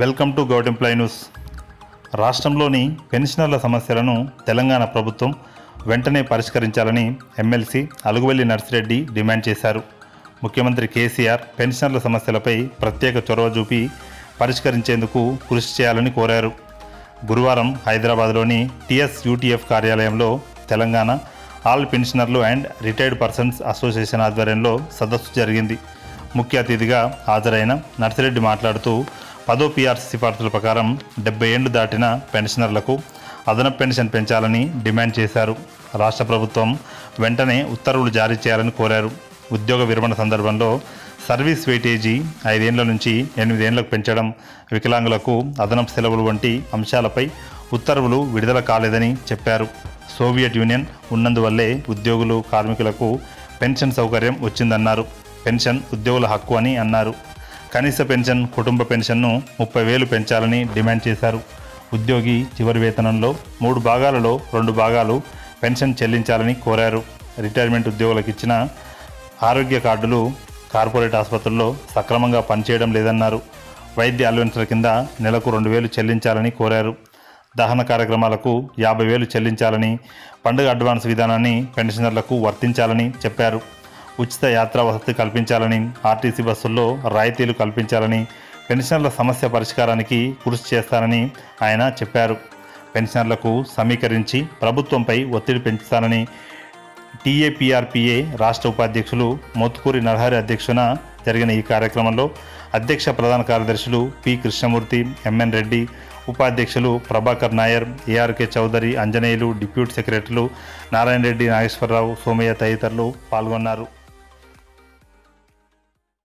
Welcome to Goud employee news. రాష్ట్రంలోని పెన్షనర్ల సమస్యలను తెలంగాణ ప్రభుత్వం వెంటనే పరిష్కరించాలని ఎమ్మెల్సీ అలుగువెల్లి నర్సిరెడ్డి డిమాండ్ చేశారు. ముఖ్యమంత్రి కేసీఆర్ పెన్షనర్ల సమస్యలపై ప్రత్యేక చొరవ చూపి పరిష్కరించేందుకు కృషి చేయాలని కోరారు. గురువారం హైదరాబాద్లోని టీఎస్ యూటీఎఫ్ కార్యాలయంలో తెలంగాణ ఆల్ పెన్షనర్లు అండ్ రిటైర్డ్ పర్సన్స్ అసోసియేషన్ ఆధ్వర్యంలో సదస్సు జరిగింది. ముఖ్య అతిథిగా హాజరైన నర్సిరెడ్డి మాట్లాడుతూ పదో పీఆర్సీ సిఫార్సుల ప్రకారం డెబ్బై ఏళ్ళు దాటిన పెన్షనర్లకు అదనపు పెన్షన్ పెంచాలని డిమాండ్ చేశారు. రాష్ట్ర ప్రభుత్వం వెంటనే ఉత్తర్వులు జారీ చేయాలని కోరారు. ఉద్యోగ విరమణ సందర్భంలో సర్వీస్ వెయిటేజీ ఐదేళ్ళ నుంచి ఎనిమిదేళ్ళకు పెంచడం వికలాంగులకు అదనపు సెలవులు వంటి అంశాలపై ఉత్తర్వులు విడుదల కాలేదని చెప్పారు. సోవియట్ యూనియన్ ఉన్నందువల్లే ఉద్యోగులు కార్మికులకు పెన్షన్ సౌకర్యం వచ్చిందన్నారు. పెన్షన్ ఉద్యోగుల హక్కు అని అన్నారు. కనీస పెన్షన్ కుటుంబ పెన్షన్ను ముప్పై వేలు పెంచాలని డిమాండ్ చేశారు. ఉద్యోగి చివరి వేతనంలో మూడు భాగాలలో రెండు భాగాలు పెన్షన్ చెల్లించాలని కోరారు. రిటైర్మెంట్ ఉద్యోగులకు ఇచ్చిన ఆరోగ్య కార్డులు కార్పొరేట్ ఆసుపత్రుల్లో సక్రమంగా పనిచేయడం లేదన్నారు. వైద్య అలవెన్స్ల కింద నెలకు రెండు వేలు చెల్లించాలని కోరారు. దహన కార్యక్రమాలకు యాభై వేలు చెల్లించాలని పండుగ అడ్వాన్స్ విధానాన్ని పెన్షనర్లకు వర్తించాలని చెప్పారు. ఉచిత యాత్రా వసతి కల్పించాలని ఆర్టీసీ బస్సుల్లో రాయితీలు కల్పించాలని పెన్షనర్ల సమస్య పరిష్కారానికి కృషి చేస్తానని ఆయన చెప్పారు. పెన్షనర్లకు సమీకరించి ప్రభుత్వంపై ఒత్తిడి పెంచుతానని టీఏపీఆర్పీఏ రాష్ట్ర ఉపాధ్యక్షులు మోత్కూరి నరహరి అధ్యక్షున జరిగిన ఈ కార్యక్రమంలో అధ్యక్ష ప్రధాన కార్యదర్శులు పి. కృష్ణమూర్తి ఎంఎన్ రెడ్డి ఉపాధ్యక్షులు ప్రభాకర్ నాయర్ ఏఆర్కే చౌదరి అంజనేయులు డిప్యూటీ సెక్రటరీలు నారాయణ రెడ్డి నాగేశ్వరరావు సోమయ్య తదితరులు పాల్గొన్నారు.